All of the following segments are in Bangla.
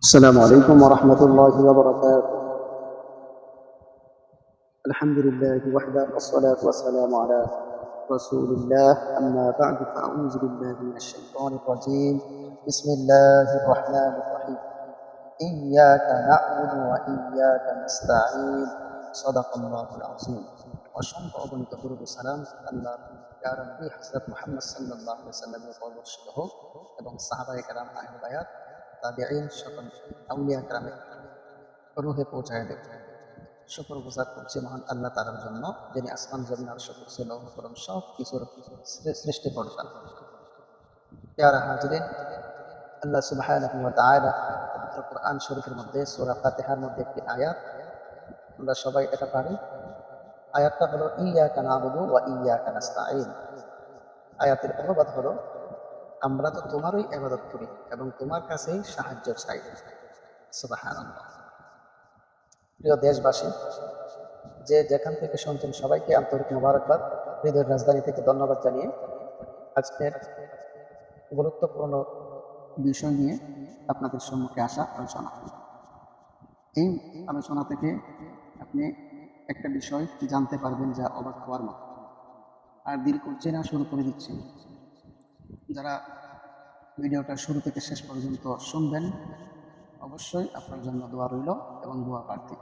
السلام عليكم ورحمة الله وبركاته الحمد لله وحده والصلاة والسلام على رسول الله أما بعد فأعوذ بالله من الشيطان الرجيم بسم الله الرحمن الرحيم إياك نعبد وإياك نستعين صدق الله العظيم অসংখ্য অগণিত দুরুদ ও সালাম আল্লাহ ইয়া রাব্বি হযরত মুহাম্মদ সাল্লাল্লাহু আলাইহি ওয়াসাল্লামের উপর বর্ষিত হোক এবং সাহাবায়ে কেরাম আহলে তাবিঈন সকল আউলিয়া কেরামের রুহে পৌঁছায় দেব শুকর গুজার করছি মহান আল্লাহ তাআলার জন্য, যিনি আসমান, জমিন আর শুকর ছিল করম সব কিছুর সৃষ্টি করতেন প্যারা হাজরিন, আল্লাহ পবিত্র কোরআন শরীফের মধ্যে, সূরা ফাতিহার মধ্যে একটি আয়াত। আমরা সবাই এটা পারি। আয়াতটা হলো ইয়াকা নাবুদু ওয়া ইয়াকা নাস্তাঈন আয়াতের অনুবাদ হলো আমরা তো তোমারই ইবাদত করি এবং তোমার কাছেই সাহায্য চাই। সুবহানাল্লাহ। প্রিয় দেশবাসী, যে যেখান থেকে শুনছেন সবাইকে আন্তরিক মোবারকবাদ, হৃদয়ের রাজধানী থেকে ধন্যবাদ জানিয়ে আজকের গুরুত্বপূর্ণ বিষয় নিয়ে আপনাদের সম্মুখে আসা আলোচনা। এই আলোচনা থেকে আপনি একটা বিষয় জানতে পারবেন যা অবাক হওয়ার মতো। আর দেরি করছে না, শুরু করে দিচ্ছি। যারা ভিডিওটা শুরু থেকে শেষ পর্যন্ত শুনবেন, অবশ্যই আপনার জন্য দোয়া রইল এবং দোয়া প্রার্থী।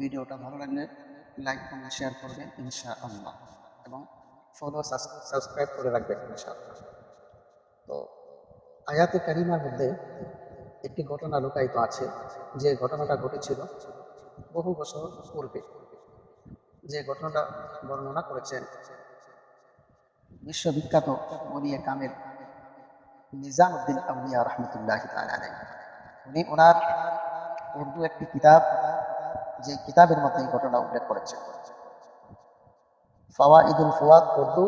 ভিডিওটা ভালো লাগলে লাইক, কমেন্ট, শেয়ার করবেন ইনশা আল্লাহ এবং ফলো সাবস্ক্রাইব করে রাখবেন ইনশাআল্লাহ। তো আয়াতে কারিমার মধ্যে একটি ঘটনা লুকায়িত আছে, যে ঘটনাটা ঘটেছিল বহু বছর পূর্বে। যে ঘটনাটা বর্ণনা করেছেন। বিশ্ববিখ্যাত বলিয়া কামের নিজামুদ্দিন আউলিয়া রহমতুল্লাহ উনি ওনার উর্দু একটি কিতাব, যে কিতাবের মধ্যে এই ঘটনা উল্লেখ করেছেন। ফাওয়া ঈদুল ফুয়াদ উর্দু,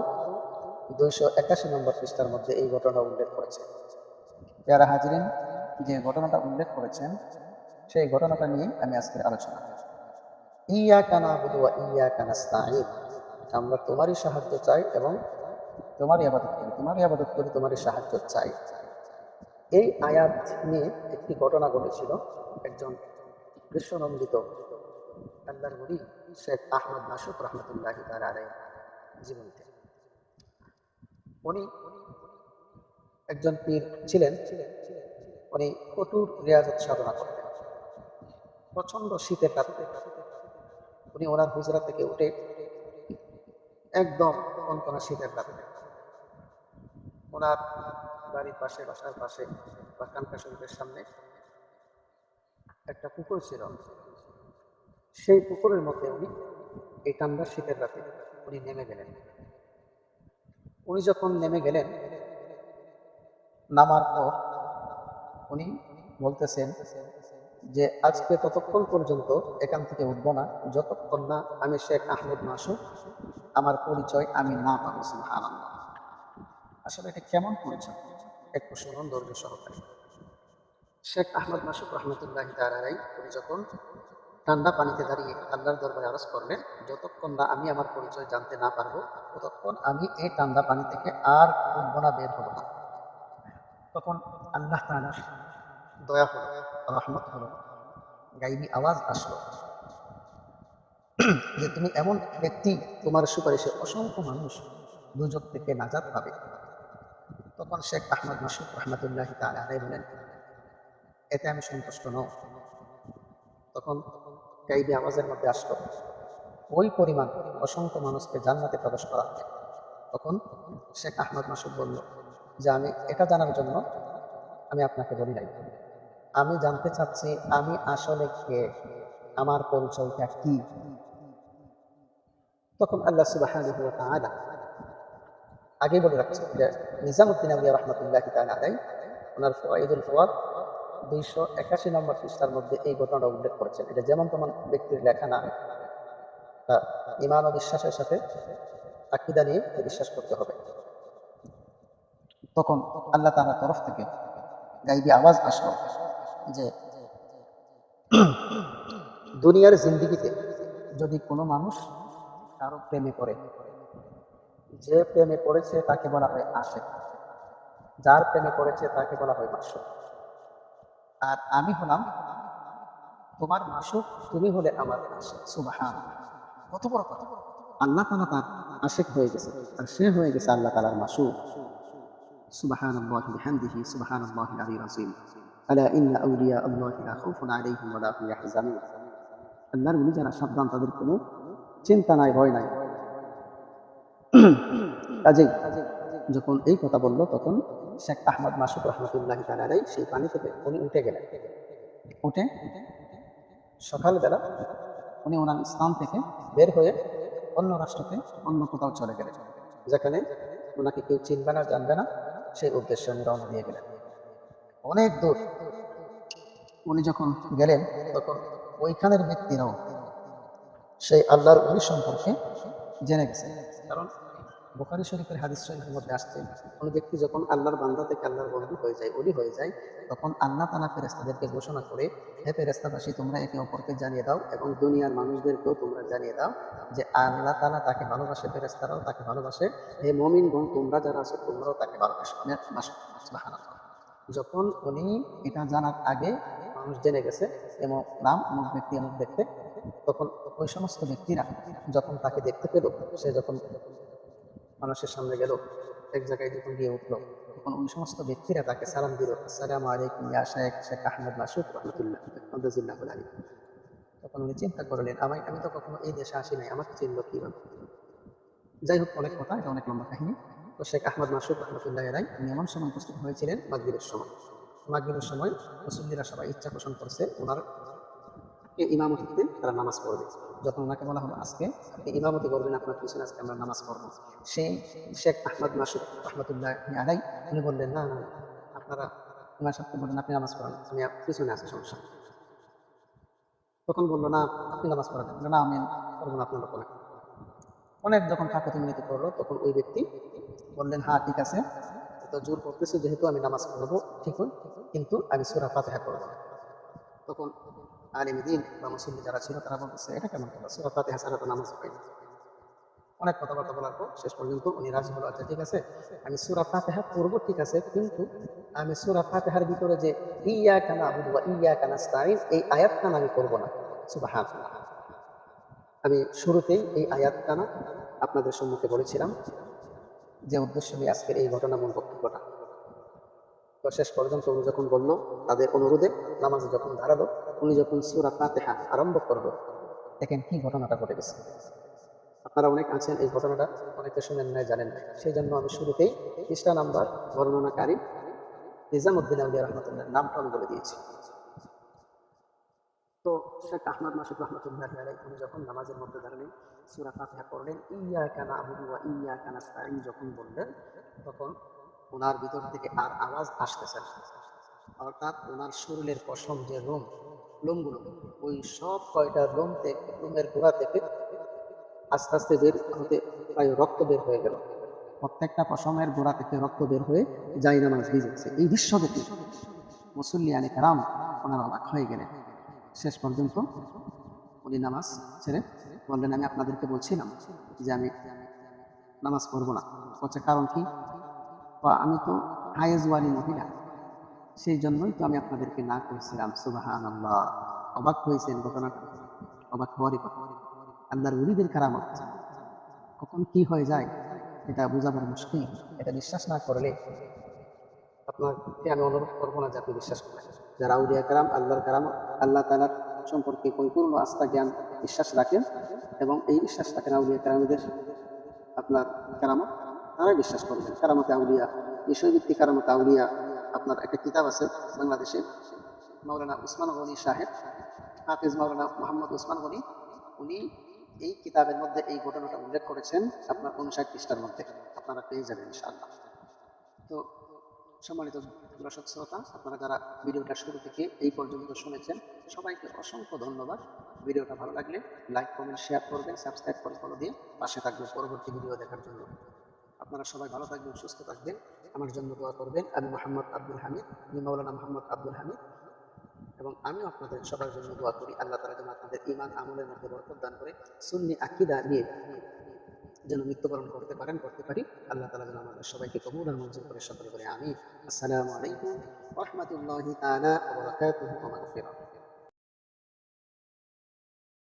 দুইশো একাশি নম্বর পৃষ্ঠার মধ্যে এই ঘটনা উল্লেখ করেছে যারা হাজিরিন, যে ঘটনাটা উল্লেখ করেছেন, সেই ঘটনাটা নিয়ে আমি আজকের আলোচনা ইয়া কানা বুধুয়া ইয়া কানাস্তাইন আমরা তোমারই সাহায্য চাই এবং তোমারই আবাদত করি, তোমারই আবাদত করি, তোমারই সাহায্য চাই। এই আয়াত নিয়ে একটি ঘটনা ঘটেছিল একজন বিশ্বনন্দিত আল্লাহর বলি, শেখ আহমদ মাসুদ রহমতুল্লাহ তার আলাই জীবনীতে। উনি একজন পীর ছিলেন, উনি কঠোর রেয়াজত সাধনা করতেন। প্রচণ্ড শীতের রাতে উনি ওনার হুজরা থেকে উঠে একদম কনকনা শীতের রাতে ওনার বাড়ির পাশে, বাসার পাশে বা কানকা শরীফের সামনে একটা পুকুর ছিল। সেই পুকুরের মধ্যে উনি এই ঠান্ডা শীতের রাতে উনি নেমে গেলেন। উনি যখন নেমে গেলেন, নামার পর উনি বলতেছেন যে, আজকে ততক্ষণ পর্যন্ত এখান থেকে উঠব না, যতক্ষণ না আমি শেখ আহমদ মাসুদ আমার পরিচয় আমি না পাবো, সুবহানাল্লাহ। আসলে এটা কেমন পরিচয়? একটু শুনুন ধৈর্য সহকারে। শেখ আহমদ মাসুদ রহমতুল্লাহ তারাই উনি যখন ঠান্ডা পানিতে দাঁড়িয়ে আল্লাহর দরবারে আরজ করলেন, যতক্ষণ না আমি আমার পরিচয় জানতে না পারব, ততক্ষণ আমি এই ঠান্ডা পানি থেকে আর উঠবো না, বের হব না। তখন আল্লাহ তাআলা দয়া হলো, রহমত হলো, গাইবি আওয়াজ আসলো যে, তুমি এমন ব্যক্তি, তোমার সুপারিশে অসংখ্য মানুষ দুজক থেকে নাজাত পাবে। তখন শেখ আহমদ মাসুদ রহমতুল্লাহ তালাই বলেন, এতে আমি সন্তুষ্ট নও। তখন গাইবি আওয়াজের মধ্যে আসলো, ওই পরিমাণ অসংখ্য মানুষকে জান্নাতে প্রবেশ করা তখন শেখ আহমদ মাসুদ বলল, যে আমি এটা জানার জন্য আমি আপনাকে বলি নাই। আমি জানতে চাচ্ছি আমি আসলে কে, আমার পরিচয়টা কি? তখন আল্লাহ সুবাহ আগে বলে রাখছে নিজামুদ্দিন আলিয়া রহমতুল্লাহ আলাই ওনার ফয়েদুল ফওয়াদ দুইশো একাশি নম্বর পৃষ্ঠার মধ্যে এই ঘটনাটা উল্লেখ করেছেন। এটা যেমন তেমন ব্যক্তির লেখা না ইমান ও বিশ্বাসের সাথে আকিদা নিয়ে বিশ্বাস করতে হবে। তখন আল্লাহ তালার তরফ থেকে গাইবি আওয়াজ আসলো যে দুনিয়ার জিন্দিগিতে যদি কোনো মানুষ কারও প্রেমে পড়ে যে প্রেমে পড়েছে তাকে বলা হয় আশেক। যার প্রেমে পড়েছে তাকে বলা হয় মাসুক আর আমি হলাম, তোমার মাসুক তুমি হলে আমার সুবাহান। কত বড় কথা। আল্লাহ তালা তার আশেক হয়ে গেছে আর সে হয়ে গেছে আল্লাহ তালার মাসুক সুবাহান আল্লাহ বিহামদিহি সুবাহান আল্লাহ আলী রাসিম আলা ইন্না আউলিয়া আল্লাহ লা খাউফুন আলাইহিম ওয়া লা হুম ইয়াহজানুন। আল্লাহর উনি যারা সাবধান, তাদের কোনো চিন্তা নাই, ভয় নাই। কাজেই যখন এই কথা বলল, তখন শেখ আহমদ মাসুদ রহমতুল্লাহ তালাই সেই পানি থেকে উনি উঠে গেলেন। উঠে সকালবেলা উনি ওনার স্থান থেকে বের হয়ে অন্য রাষ্ট্রতে অন্য কোথাও চলে গেলেন, যেখানে ওনাকে কেউ চিনবে না, জানবে না। সেই উদ্দেশ্যে উনি রওনা দিয়ে গেলেন। অনেক দূর উনি যখন গেলেন, তখন ওইখানের ব্যক্তিরাও সেই আল্লাহর উনি সম্পর্কে জেনে গেছে। কারণ বোখারি শরীফের হাদিস শরীফের মধ্যে আসছে, কোনো ব্যক্তি যখন আল্লাহর বান্দা থেকে আল্লাহর বন্ধু হয়ে যায়, ওলি হয়ে যায়, তখন আল্লাহ তালা ফেরেস্তাদেরকে ঘোষণা করে, হে ফেরেস্তাবাসী তোমরা একে অপরকে জানিয়ে দাও এবং দুনিয়ার মানুষদেরকেও তোমরা জানিয়ে দাও যে আল্লাহ তালা তাকে ভালোবাসে ফেরেস্তারাও তাকে ভালোবাসে। হে মমিন গণ তোমরা যারা আছো, তোমরাও তাকে ভালোবাসো। যখন উনি এটা জানার আগে মানুষ জেনে গেছে এমন নাম অমুক ব্যক্তি এমন দেখতে তখন ওই সমস্ত ব্যক্তিরা যখন তাকে দেখতে পেল, সে যখন মানুষের সামনে গেল, এক জায়গায় যখন গিয়ে উঠল, তখন ওই সমস্ত ব্যক্তিরা তাকে সালাম দিল, আসসালামু আলাইকুম, ইয়া শেখ শেখ আহমদ মাসুদ, রহমতুল্লাহ আব্দুল্লাহ আলী তখন উনি চিন্তা করলেন আমি আমি তো কখনো এই দেশে আসি নাই, আমাকে চিনল কীভাবে? যাই হোক, অনেক কথা, এটা অনেক লম্বা কাহিনী। তো শেখ আহমদ মাসুদ, রহমতুল্লাহ রাই উনি এমন সময় উপস্থিত হয়েছিলেন মাগরীবের সময়। মাগরীবের সময় মুসল্লিরা সবাই ইচ্ছা পোষণ করছে, ওনার কে ইমামতিতে তারা নামাজ পড়বে। যখন ওনাকে বলা হলো আজকে, আপনি ইমামতি করবেন, আপনার পিছনে আজকে আমরা নামাজ পড়ব। সেই শেখ আহমদ মাসুদ রহমতুল্লাহ আলাই উনি বললেন, না না আপনারা ইমাম সাহেবকে বললেন আপনি নামাজ পড়ান, আমি পিছনে আছি, সমস্যা তখন বলল, না, আপনি নামাজ পড়াবেন না। আমি করব না, আপনার লোক অনেক যখন কাকতি মিনতি করল তখন ওই ব্যক্তি বললেন হ্যাঁ ঠিক আছে তো জোর করতেছে, যেহেতু আমি নামাজ পড়ব ঠিক কিন্তু আমি সুরা ফাতেহা করব তখন আলিমদিন বা মুসল্লি যারা ছিল, তারা বলতেছে, এটা কেমন কথা? সুরা ফাতেহা ছাড়া তো নামাজ না। অনেক কথাবার্তা বলার পর শেষ পর্যন্ত উনি রাজি হলো আচ্ছা ঠিক আছে, আমি সুরা ফাতেহা পড়ব, ঠিক আছে, কিন্তু আমি সুরা ফাতেহার ভিতরে যে ইয়া কানা আবুদু বা ইয়া কানা স্তাইন এই আয়াত কানা আমি করব না। সুবাহান আমি শুরুতেই এই আয়াত কানা আপনাদের সম্মুখে বলেছিলাম, যে উদ্দেশ্য নিয়ে আজকের এই ঘটনা ঘটনামূল বক্তব্যটা। তো শেষ পর্যন্ত উনি যখন বলল, তাদের অনুরোধে নামাজ যখন দাঁড়াল উনি যখন সুরা ফাতেহা আরম্ভ করল, দেখেন কি ঘটনাটা ঘটে গেছে। আপনারা অনেক আছেন, এই ঘটনাটা অনেকে শুনেন নাই, জানেন সেই জন্য আমি শুরুতেই পৃষ্ঠা নাম্বার, বর্ণনাকারী নিজামুদ্দিন আউলিয়া রহমতুল্লাহ নামটা আমি বলে দিয়েছি। তো শেখ আহমদ মাসুদ রহমতুল্লাহ আলাই উনি যখন নামাজের মধ্যে দাঁড়ালেন, সুরা ফাতিহা করলেন ইয়া কানা আবুদু ইয়া কানা স্তাইন যখন বললেন, তখন ওনার ভিতর থেকে আর আওয়াজ আসতেছে অর্থাৎ ওনার শরীরের পশম যে রোম লোমগুলো ওই সব কয়টা লোম থেকে লোমের গোড়া থেকে আস্তে আস্তে বের হতে, প্রায় রক্ত বের হয়ে গেল। প্রত্যেকটা পশমের গোড়া থেকে রক্ত বের হয়ে যাই নামাজ ভিজেছে এই দৃশ্য দেখে মুসল্লি আলী কারাম ওনার অবাক হয়ে গেলেন। শেষ পর্যন্ত উনি নামাজ ছেড়ে বললেন, আমি আপনাদেরকে বলছিলাম যে আমি নামাজ পড়ব না। বলছে, কারণ কি? বা আমি তো হায়েজওয়ালি মহিলা। সেই জন্যই তো আমি আপনাদেরকে না করেছিলাম সুবাহান আল্লাহ অবাক হয়েছেন ঘটনাটা। অবাক হওয়ারই কথা। আল্লাহর উলিদের কারামত। কখন কি হয়ে যায়, এটা বোঝাবার মুশকিল। এটা বিশ্বাস না করলে আপনাকে আমি অনুরোধ করব না যে আপনি বিশ্বাস করেন। যারা আউলিয়া কারাম, আল্লাহর কারাম আল্লাহ তালার সম্পর্কে পরিপূর্ণ আস্থা, জ্ঞান, বিশ্বাস রাখেন এবং এই বিশ্বাস রাখেন আউলিয়া কারামদের আপনার কারামত, তারাই বিশ্বাস করবেন। কারামতে আউলিয়া, বিষয়ভিত্তিক কারামতে আউলিয়া আপনার একটা কিতাব আছে বাংলাদেশে, মাওলানা উসমান গনি সাহেব, হাফিজ মাওলানা মোহাম্মদ উসমান গনি, উনি এই কিতাবের মধ্যে এই ঘটনাটা উল্লেখ করেছেন আপনার উনষাট পৃষ্ঠার মধ্যে। আপনারা পেয়ে যাবেন ইনশাআল্লাহ। তো সম্মানিত দর্শক শ্রোতা, আপনারা যারা ভিডিওটা শুরু থেকে এই পর্যন্ত শুনেছেন, সবাইকে অসংখ্য ধন্যবাদ। ভিডিওটা ভালো লাগলে লাইক, কমেন্ট, শেয়ার করবেন, সাবস্ক্রাইব করে ফলো দিয়ে পাশে থাকবেন পরবর্তী ভিডিও দেখার জন্য। আপনারা সবাই ভালো থাকবেন, সুস্থ থাকবেন। আমার জন্য দোয়া করবেন। আমি মোহাম্মদ আব্দুল হামিদ, আমি মৌলানা মোহাম্মদ আব্দুল হামিদ। এবং আমিও আপনাদের সবার জন্য দোয়া করি। আল্লাহ তালা যেন আপনাদের ইমান আমলের মধ্যে বরকত দান করে, সুন্নি আকিদা নিয়ে যেন মৃত্যুবরণ করতে পারেন, করতে পারি। আল্লাহ তালা যেন আমাদের সবাইকে কবুল আর মঞ্জুর করে সকলে করে আমি আসসালামু আলাইকুম রহমতুল্লাহি তাআলা ওয়া বারাকাতুহু। ওয়া